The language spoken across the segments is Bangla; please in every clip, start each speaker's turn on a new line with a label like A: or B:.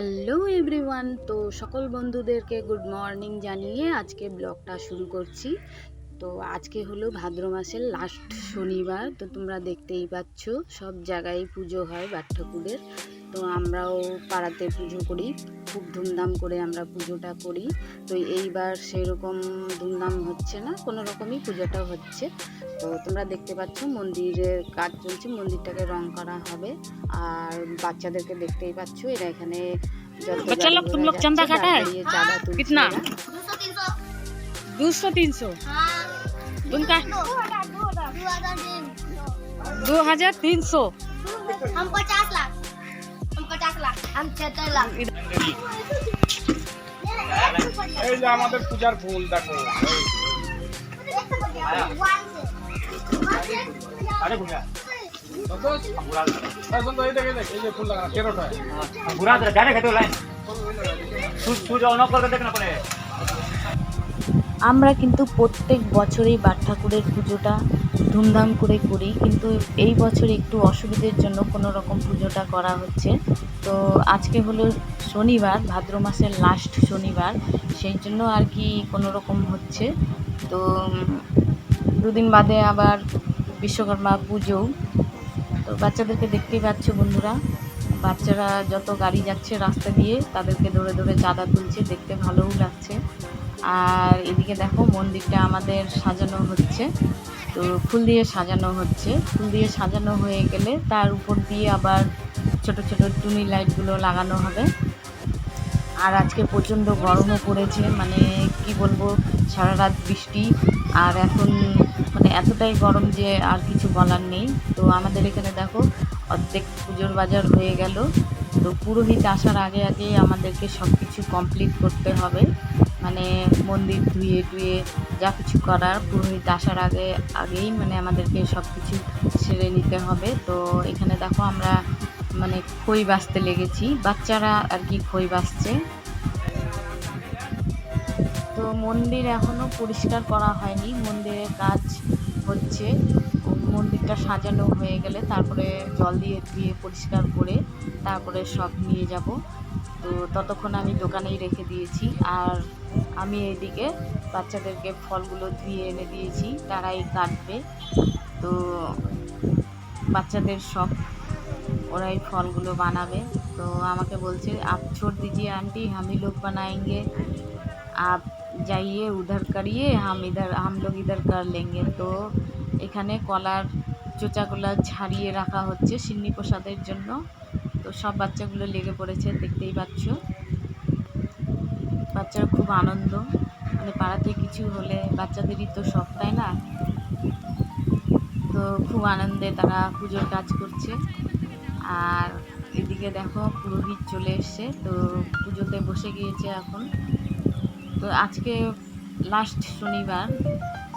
A: হ্যালো এভরিওয়ান তো সকল বন্ধুদেরকে গুড মর্নিং জানিয়ে আজকে ব্লগটা শুরু করছি। তো আজকে হলো ভাদ্র মাসের লাস্ট শনিবার তো তোমরা দেখতেই পাচ্ছ সব জায়গায় পুজো হয় বাট ঠাকুরের। তো আমরাও পাড়াতে পুজো করি খুব ধুমধাম করে আমরা পুজোটা করি। তো এইবার সেরকম ধুমধাম হচ্ছে না কোনো রকমই পুজোটা হচ্ছে। তো তোমরা দেখতে পাচ্ছ মন্দিরের কাজ চলছে মন্দিরটাকে রং করা হবে। আর বাচ্চাদেরকে দেখতেই পাচ্ছ এরা এখানে যত চাঁদা তুলছে
B: कितना?
A: এরা।
B: दो सौ तीन सौ तुमका दो हजार तीन सौ
C: हम पचास लाख हम पचास लाख हम छिहत्तर लाख
D: এই যে আমাদের পূজার ফুল দেখো আরে ভুয়া সন্তোষ এই সন্তোষ এই দেখে দেখ এই যে ফুল লাগানো তেরোটা
E: बुरा तो जाने खेतो लाइन तू तू जो नॉक करके देखना पड़े
A: আমরা কিন্তু প্রত্যেক বছরেই বাট ঠাকুরের পুজোটা ধুমধাম করে করি, কিন্তু এই বছর একটু অসুবিধের জন্য কোনো রকম পুজোটা করা হচ্ছে। তো আজকে হলো শনিবার, ভাদ্র মাসের লাস্ট শনিবার, সেই জন্য আর কি কোনো রকম হচ্ছে। তো দুদিন বাদে আবার বিশ্বকর্মা পুজো। তো বাচ্চাদেরকে দেখতেই পাচ্ছ বন্ধুরা, বাচ্চারা যত গাড়ি যাচ্ছে রাস্তা দিয়ে, তাদেরকে ধরে ধরে চাঁদা তুলছে, দেখতে ভালোও লাগছে। আর এদিকে দেখো মন্দিরটা আমাদের সাজানো হচ্ছে। তো ফুল দিয়ে সাজানো হচ্ছে। ফুল দিয়ে সাজানো হয়ে গেলে তার উপর দিয়ে আবার ছোট ছোট টুনি লাইটগুলো লাগানো হবে। আর আজকে প্রচণ্ড গরমও পড়েছে মানে কি বলব সারা রাত বৃষ্টি। আর এখন মানে এতটাই গরম যে আর কিছু বলার নেই। তো আমাদের এখানে দেখো অর্ধেক পুজোর বাজার হয়ে গেল। তো পুরোহিত আসার আগে আগে আমাদেরকে সব কিছু কমপ্লিট করতে হবে। মানে মন্দির ধুয়ে টুয়ে যা কিছু করার, পুরোহিত আসার আগে, আগেই মানে আমাদেরকে সব কিছু সেরে নিতে হবে। তো এখানে দেখো আমরা মানে খই বাঁচতে লেগেছি। বাচ্চারা আর কি খই বাঁচছে। তো মন্দির এখনও পরিষ্কার করা হয়নি। মন্দিরের কাজ হচ্ছে। মন্দিরটা সাজানো হয়ে গেলে তারপরে জল দিয়ে ধুয়ে পরিষ্কার করে তারপরে সব নিয়ে যাব। তো ততক্ষণ আমি দোকানেই রেখে দিয়েছি আর আমি এদিকে বাচ্চাদেরকে ফলগুলো ধুয়ে এনে দিয়েছি তারাই কাটবে তো বাচ্চাদের সব ওরাই ফলগুলো বানাবে তো আমাকে বলছে आप छोड़ दीजिए आंटी हम ही लोग बनाएंगे आप जाइए उधर करिए हम इधर हम लोग इधर कर लेंगे তো এখানে কলার চোচাগুলো ছাড়িয়ে রাখা হচ্ছে সিন্নি প্রসাদের জন্য তো সব বাচ্চাগুলো লেগে পড়েছে, দেখতেই পাচ্ছ। বাচ্চারা খুব আনন্দ। মানে পাড়াতে কিছু হলে বাচ্চাদেরই তো সব তাই না? তো খুব আনন্দে তারা পুজোর কাজ করছে। আর এদিকে দেখো পুরোহিত চলে এসছে, তো পুজোতে বসে গিয়েছে এখন। তো আজকে লাস্ট শনিবার।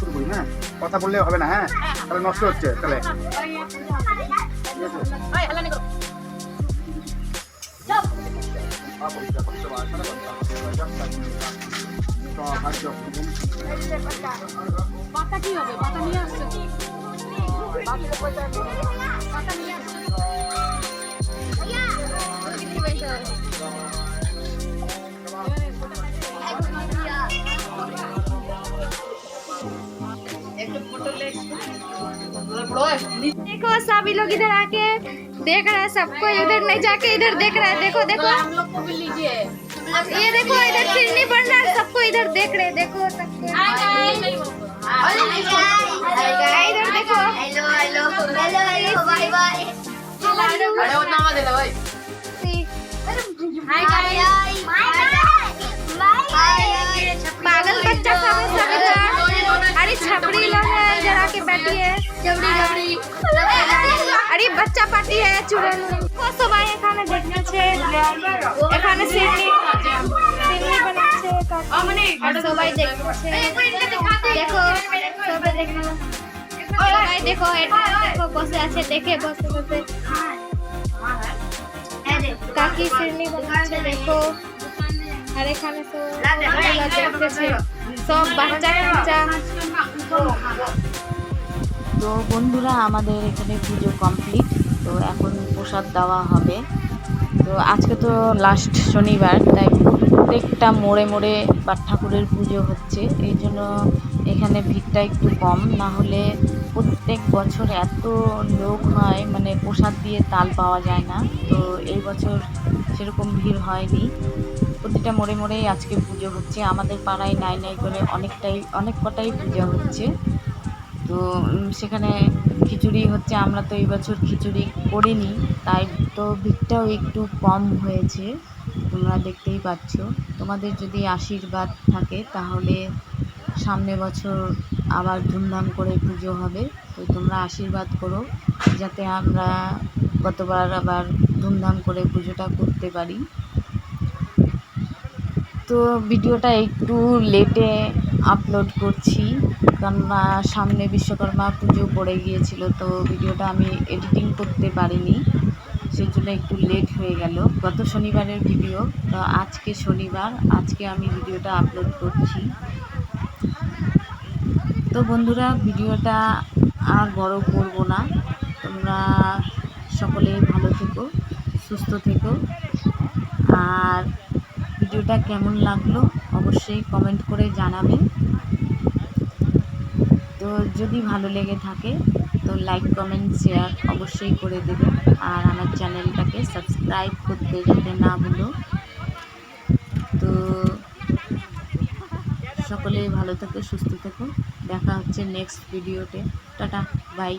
D: শুরু করি হ্যাঁ কথা বললে হবে না হ্যাঁ তাহলে নষ্ট হচ্ছে তাহলে
B: পাতা কি হবে পাতা নিয়ে আসছে
C: देखो सभी लोग इधर आके देख रहा है सबको इधर नहीं जाके इधर देख रहा है। देखो देखो।
B: हम लोग को भी लीजिए।
C: ये देखो इधर चिन्नी बन रहा है सबको इधर देख रहे हैं। देखो सबको। इधर देखो। Hello hello. हेलो पागल इधर आके बैठी है আরে বাচ্চা পার্টি है চুড়েন সবাই এখানে দেখতেছে এখানে সিডনি সিডনি বানাচ্ছে আর সবাই দেখতেছে দেখো সবাই দেখো সবাই দেখো এটা দেখো বসে আছে দেখে বসে বসে কাকি সিডনি বানাচ্ছে দেখো আর এখানে সব দেখতেছে সব বাচ্চা কাচ্চা
A: তো বন্ধুরা, আমাদের এখানে পুজো কমপ্লিট তো এখন প্রসাদ দেওয়া হবে। তো আজকে তো লাস্ট শনিবার, তাই প্রত্যেকটা মোড়ে মোড়ে পাট ঠাকুরের পুজো হচ্ছে। এই জন্য এখানে ভিড়টা একটু কম। না হলে প্রত্যেক বছর এত লোক হয় মানে প্রসাদ দিয়ে তাল পাওয়া যায় না। তো এই বছর সেরকম ভিড় হয়নি। প্রতিটা মোড়ে মোড়েই আজকে পুজো হচ্ছে। আমাদের পাড়ায় নাই নাই করে অনেকটাই, অনেক কটাই পুজো হচ্ছে। তো সেখানে খিচুড়ি হচ্ছে, আমরা তো এই বছর খিচুড়ি করিনি, তাই তো ভিড়টাও একটু কম হয়েছে, তোমরা দেখতেই পাচ্ছ। তোমাদের যদি আশীর্বাদ থাকে, তাহলে সামনে বছর আবার ধুমধাম করে পুজো হবে, তো তোমরা আশীর্বাদ করো, যাতে আমরা গতবার আবার ধুমধাম করে পুজোটা করতে পারি। তো, ভিডিওটা একটু লেটে আপলোড করছি। কেননা সামনে বিশ্বকর্মা পুজো পড়ে গিয়েছিল, তো ভিডিওটা আমি এডিটিং করতে পারিনি সেই জন্য একটু লেট হয়ে গেল। গত শনিবারের ভিডিও, তো আজকে শনিবার, আজকে আমি ভিডিওটা আপলোড করছি। তো বন্ধুরা, ভিডিওটা আর বড় করব না। তোমরা সকলে ভালো থেকো, সুস্থ থেকো। আর ভিডিওটা কেমন লাগল, অবশ্যই কমেন্ট করে জানাবে। তো যদি ভালো লেগে থাকে, তো লাইক কমেন্ট শেয়ার অবশ্যই করে দেবে আর আমার চ্যানেলটাকে সাবস্ক্রাইব করতে যাতে না ভুলো। তো সকলেই ভালো থেকো, সুস্থ থেকো। দেখা হচ্ছে নেক্সট ভিডিওতে টাটা বাই